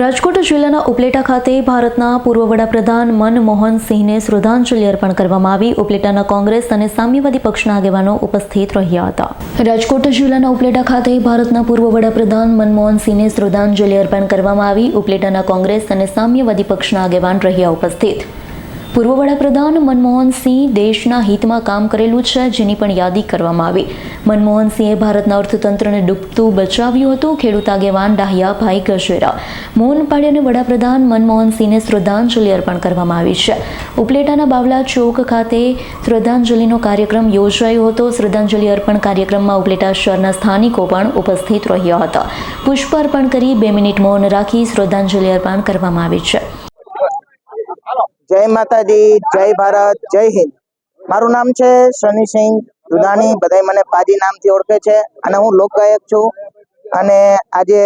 રાજકોટ જિલ્લાના ઉપલેટા ખાતે ભારતના પૂર્વ વડાપ્રધાન મનમોહન સિંહને શ્રદ્ધાંજલિ અર્પણ કરવામાં આવી. ઉપલેટાના કોંગ્રેસ અને સામ્યવાદી પક્ષના આગેવાનો ઉપસ્થિત રહ્યા હતા. રાજકોટ જિલ્લાના ઉપલેટા ખાતે ભારતના પૂર્વ વડાપ્રધાન મનમોહન સિંહને શ્રદ્ધાંજલિ અર્પણ કરવામાં આવી. ઉપલેટાના કોંગ્રેસ અને સામ્યવાદી પક્ષના આગેવાન રહ્યા ઉપસ્થિત. પૂર્વ વડાપ્રધાન મનમોહનસિંહ દેશના હિતમાં કામ કરેલું છે, જેની પણ યાદી કરવામાં આવી. મનમોહનસિંહે ભારતના અર્થતંત્રને ડૂબતું બચાવ્યું હતું. ખેડૂત આગેવાન ડાહિયા ભાઈ ગજેરા મૌન પાડી વડાપ્રધાન મનમોહનસિંહને શ્રદ્ધાંજલિ અર્પણ કરવામાં આવી છે. ઉપલેટાના બાવલા ચોક ખાતે શ્રદ્ધાંજલિનો કાર્યક્રમ યોજાયો હતો. શ્રદ્ધાંજલિ અર્પણ કાર્યક્રમમાં ઉપલેટા શહેરના સ્થાનિકો પણ ઉપસ્થિત રહ્યા હતા. પુષ્પ અર્પણ કરી બે મિનિટ મૌન રાખી શ્રદ્ધાંજલિ અર્પણ કરવામાં આવી છે. જય માતાજી, જય ભારત, જય હિન્દ. મારું નામ છે શનિસિંહ દુધાણી બધાય મને પાજી નામથી ઓળખે છે અને હું લોકગાયક છું. અને આજે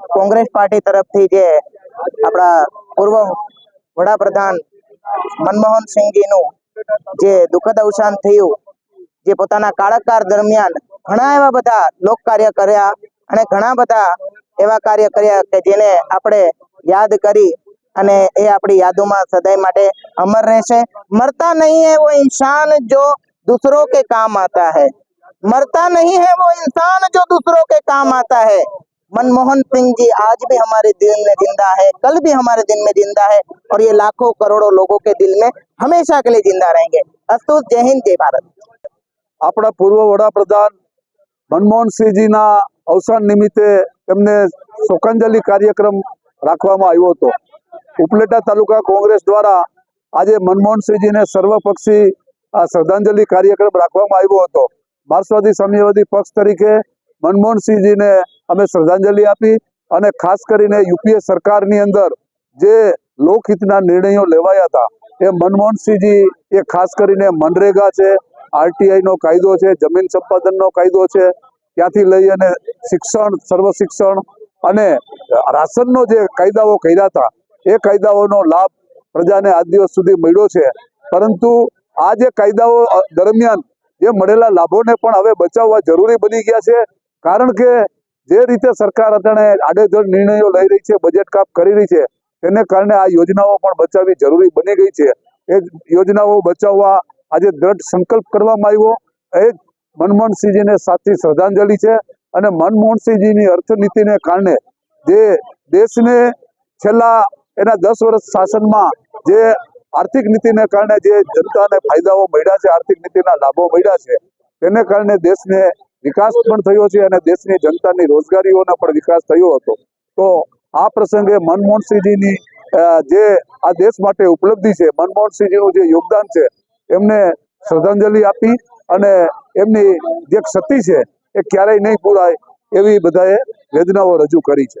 કોંગ્રેસ પાર્ટી તરફથી જે આપણા પૂર્વ વડાપ્રધાન મનમોહન સિંહજીનું જે દુઃખદ અવસાન થયું, જે પોતાના કાળાકાર દરમિયાન ઘણા એવા બધા લોક કાર્ય કર્યા અને ઘણા બધા એવા કાર્ય કર્યા કે જેને આપણે યાદ કરી અને એ આપણી યાદોમાં સદાય માટે અમર રહેશે મરતા નહીં है वो इंसान जो दूसरों के काम आता है मरता नहीं है वो इंसान जो दूसरों के काम आता है मनमोहन सिंह जी आज भी हमारे दिल में जिंदा है कल भी हमारे दिल में जिंदा है और ये लाखों करोड़ों लोगों के दिल में हमेशा के लिए जिंदा रहेंगे अस्तु जय हिंद जय भारत આપણા પૂર્વ વડાપ્રધાન મનમોહનસિંહજીના અવસાન નિમિત્તે તેમને શોકાંજલિ કાર્યક્રમ રાખવામાં આવ્યો હતો ઉપલેટા તાલુકા કોંગ્રેસ દ્વારા આજે મનમોહનસિંહજીને સર્વપક્ષી આ શ્રદ્ધાંજલિ કાર્યક્રમ રાખવામાં આવ્યો હતો. માર્ક્સવાદી સામ્યવાદી પક્ષ તરીકે મનમોહનસિંહજીને અમે શ્રદ્ધાંજલિ આપી અને ખાસ કરીને યુપીએ સરકારની અંદર જે લોકહિતના નિર્ણયો લેવાયા હતા, એ મનમોહનસિંહજી, એ ખાસ કરીને મનરેગા છે આરટીઆઈ નો કાયદો છે, જમીન સંપાદનનો કાયદો છે, ત્યાંથી લઈ અને શિક્ષણ સર્વ શિક્ષણ અને રાશનનો જે કાયદાઓ કર્યા હતા એ કાયદાઓનો લાભ પ્રજાને આજ દિવસ સુધી મળ્યો છે. પરંતુ આ જે કાયદાઓ દરમિયાન જે મળેલા લાભોને પણ હવે બચાવવા જરૂરી બની ગયા છે. કારણ કે જે રીતે સરકાર અત્યારે આડેધડ નિર્ણયો લઈ રહી છે, બજેટ કાપ કરી રહી છે, તેને કારણે આ યોજનાઓ પણ બચાવવી જરૂરી બની ગઈ છે. એ યોજનાઓ બચાવવા આજે દ્રઢ સંકલ્પ કરવામાં આવ્યો. એ મનમોહનસિંહજીને સાચી શ્રદ્ધાંજલિ છે અને મનમોહનસિંહજીની અર્થનીતિને કારણે જે દેશને છેલ્લા એના દસ વર્ષ શાસનમાં જે આર્થિક નીતિને કારણે જે જનતાને ફાયદાઓ મળ્યા છે, આર્થિક નીતિના લાભો મળ્યા છે, તેને કારણે દેશને વિકાસ પણ થયો છે અને દેશની જનતાની રોજગારીઓનો પણ વિકાસ થયો હતો. તો આ પ્રસંગે મનમોહનસિંહજીની જે આ દેશ માટે ઉપલબ્ધિ છે, મનમોહનસિંહજીનું જે યોગદાન છે, એમને શ્રદ્ધાંજલિ આપી અને એમની જે ક્ષતિ છે, એ ક્યારેય નહીં પૂરાય એવી બધાએ વેદનાઓ રજૂ કરી છે.